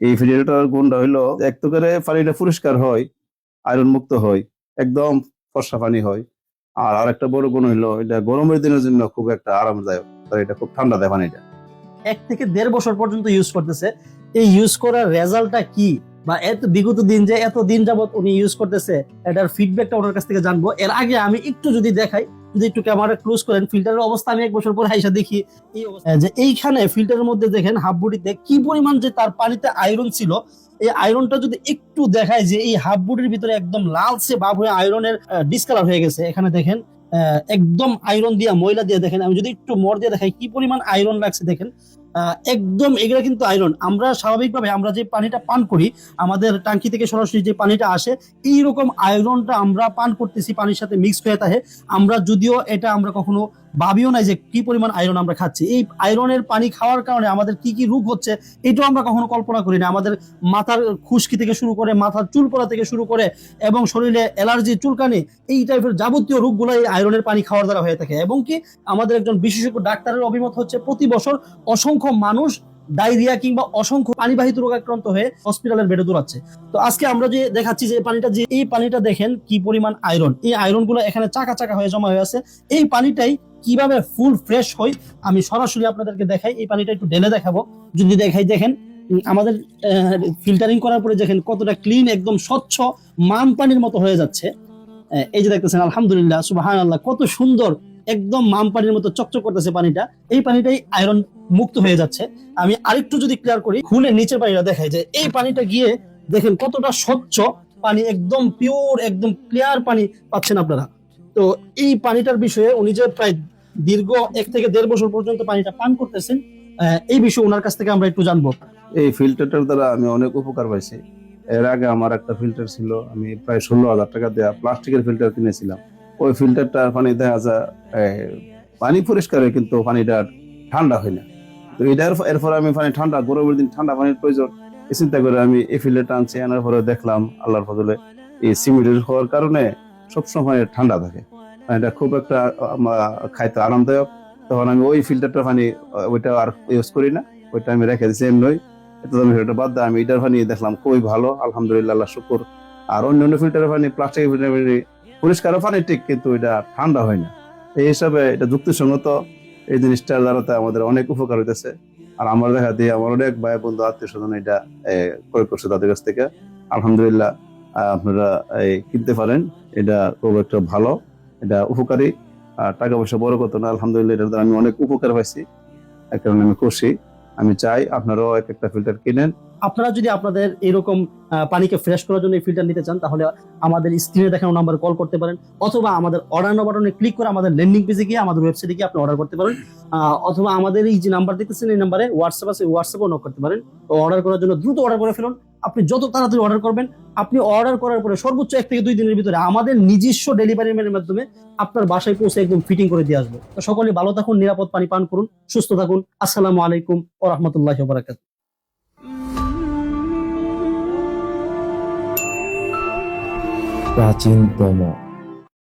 এই ফিল্টারটার গুণটা হইল এক তো করে পানিটা পরিষ্কার হয় আয়রন মুক্ত হয়, একদম ফর্সা পানি হয়। আর আর একটা বড় গুণ হইল, এটা গরমের দিনের জন্য খুব একটা আরামদায়ক, কারণ এটা খুব ঠান্ডা দেয় পানিটা। এক থেকে দেড় বছর পর্যন্ত ইউজ করতেছে। এই ইউজ করার রেজাল্টটা কি? বা এত বিগত দিন যে এত দিন যাবত উনি ইউজ করতেছে, এটার ফিডব্যাকটা ওনার কাছ থেকে জানব। এর আগে আমি একটু যদি দেখাই যদি একটু ক্যামেরা ক্লোজ করেন ফিল্টারের অবস্থা আমি এক বছর পরে হাইসা দেখি। যে এইখানে ফিল্টারের মধ্যে দেখেন হাফ বডিতে কি পরিমাণ যে তার পানিতে আয়রন ছিল, এই আয়রনটা যদি একটু দেখায় যে এই হাফ বডির ভিতরে একদম লালচে বাপ হয়ে আয়রনের ডিসকালার হয়ে গেছে। এখানে দেখেন একদম আয়রন দিয়া ময়লা দিয়ে দেখেন। আমি যদি একটু মর দিয়ে দেখাই কি পরিমাণ আয়রন লাগছে দেখেন। একদম এগুলা কিন্তু আয়রন আমরা স্বাভাবিকভাবে আমরা যে পানিটা পান করি, আমাদের টাঙ্কি থেকে সরাসরি যে পানিটা আসে, এইরকম আয়রনটা আমরা পান করতেছি পানির সাথে মিক্স হয়ে থাকে আমরা যদিও এটা আমরা কখনো ভাবিও নাই যে কি পরিমাণ আয়রন আমরা খাচ্ছি। এই আয়রনের পানি খাওয়ার কারণে আমাদের কি কি রোগ হচ্ছে, এটাও আমরা কখনো কল্পনা করি না আমাদের মাথার খুশকি থেকে শুরু করে, মাথার চুল পড়া থেকে শুরু করে এবং শরীরে অ্যালার্জি চুলকানি, এই টাইপের যাবতীয় রোগগুলো এই আয়রনের পানি খাওয়ার দ্বারা হয়ে থাকে। এবং কি আমাদের একজন বিশেষজ্ঞ ডাক্তারের অভিমত হচ্ছে প্রতি বছর অসংখ্য মানুষ ডায়রিয়া কিংবা অসংখ্য পানিবাহিত রোগ আক্রান্ত হয়ে হসপিটালের বেডে দৌড়াচ্ছে। তো আজকে আমরা যে দেখাচ্ছি যে পানিটা যে এই পানিটা দেখেন কি পরিমাণ আয়রন। এই আয়রনগুলো এখানে চাকা চাকা হয়ে জমা হয়ে আছে। এই পানিটাই কীভাবে ফুল ফ্রেশ হয়, আমি সরাসরি আপনাদেরকে দেখাই। এই পানিটা একটু ঢেলে দেখাবো। যদি দেখাই, দেখেন আমাদের ফিল্টারিং করার পরে দেখেন কতটা ক্লিন একদম স্বচ্ছ মান পানির মতো হয়ে যাচ্ছে। এই যে দেখতেছেন, আলহামদুলিল্লাহ সুবাহান কত সুন্দর, একদম মাম পানির মতো চকচক করতেছে পানিটা। এই পানিটাই আয়রন মুক্ত হয়ে যাচ্ছে। আমি আরেকটু যদি ক্লিয়ার করি খুলে নিচের পানিটা দেখাই যে এই পানিটা গিয়ে দেখেন কতটা স্বচ্ছ পানি, একদম পিওর একদম ক্লিয়ার পানি পাচ্ছেন আপনারা। তো এই পানিটার বিষয়ে উনি যে প্রায় দীর্ঘ এক থেকে দেড় বছর পর্যন্ত পানিটা পান করতেছেন এই বিষয়ে ওনার কাছ থেকে আমরা একটু জানব। এই ফিল্টারটার দ্বারা আমি অনেক উপকার পাইছি। এর আগে আমার একটা ফিল্টার ছিল, আমি প্রায় ষোলো হাজার টাকা দেওয়া প্লাস্টিকের ফিল্টার কিনেছিলাম। ওই ফিল্টারটার পানি দেখা যায় পানি পরিষ্কার হয় কিন্তু পানিটা ঠান্ডা হয় না। তো এটার এরপরে আমি পানি ঠান্ডা, গরমের দিন ঠান্ডা পানির প্রয়োজন। চিন্তা করে আমি এই ফিল্টারটা আনছি আনার পরে দেখলাম আল্লাহর ফজলে এই সিমেন্টের হওয়ার কারণে সবসময় ঠান্ডা থাকে। পানিটা খুব একটা খাইতে আরামদায়ক। তখন আমি ওই ফিল্টারটা পানি ওইটা আর ইউজ করি না। ওইটা আমি রেখে দিচ্ছি এমনি। এত দামি ফিল্টার বাদ দিয়ে আমি এটার পানি দেখলাম খুবই ভালো, আলহামদুলিল্লাহ, আল্লাহ শুকুর। আর অন্য অন্য ফিল্টারের পানি প্লাস্টিকের ফিল্টার পানি, পরিষ্কার পানি ঠিক, কিন্তু এটা ঠান্ডা হয় না। এই হিসাবে এটা যুক্তিসঙ্গত। এই জিনিসটার দ্বারাতে আমাদের অনেক উপকার হইতেছে। আর আমার দেখা দিয়ে আমার অনেক ভাই বন্ধু আত্মীয় স্বজন এটা ক্রয় করছে তাদের কাছ থেকে। আলহামদুলিল্লাহ আপনারা এই, কিনতে পারেন। এটা খুব একটা ভালো এটা উপকারী। আর টাকা পয়সা বড় কথা না আলহামদুলিল্লাহ দ্বারা আমি অনেক উপকার পাইছি। এক কারণে আমি খুশি। আমি চাই আপনারাও এক একটা ফিল্টার কিনেন। আপনারা যদি আপনাদের এরকম পানিকে ফ্রেশ করার জন্য এই ফিল্টার নিতে চান, তাহলে আমাদের স্ক্রিনে দেখানো নাম্বারে কল করতে পারেন, অথবা আমাদের অর্ডার বাটনে ক্লিক করে আমাদের ল্যান্ডিং পেজে গিয়ে আমাদের ওয়েবসাইটে গিয়ে আপনি অর্ডার করতে পারেন। অথবা আমাদের এই যে নাম্বার দেখতেছেন, এই নাম্বারে হোয়াটসঅ্যাপ আছে হোয়াটসঅ্যাপও নক করতে পারেন। অর্ডার করার জন্য দ্রুত অর্ডার করে ফেলুন। আপনি যত তাড়াতাড়ি অর্ডার করবেন, আপনি অর্ডার করার পরে সর্বোচ্চ এক থেকে দুই দিনের ভিতরে আমাদের নিজস্ব ডেলিভারি ম্যানের মাধ্যমে আপনার বাসায় পৌঁছে একদম ফিটিং করে দিয়ে আসব। তো সকলে ভালো থাকুন, নিরাপদ পানি পান করুন, সুস্থ থাকুন। আসসালামু আলাইকুম ও রহমতুল্লাহ বারাকাত প্রাচীনতম।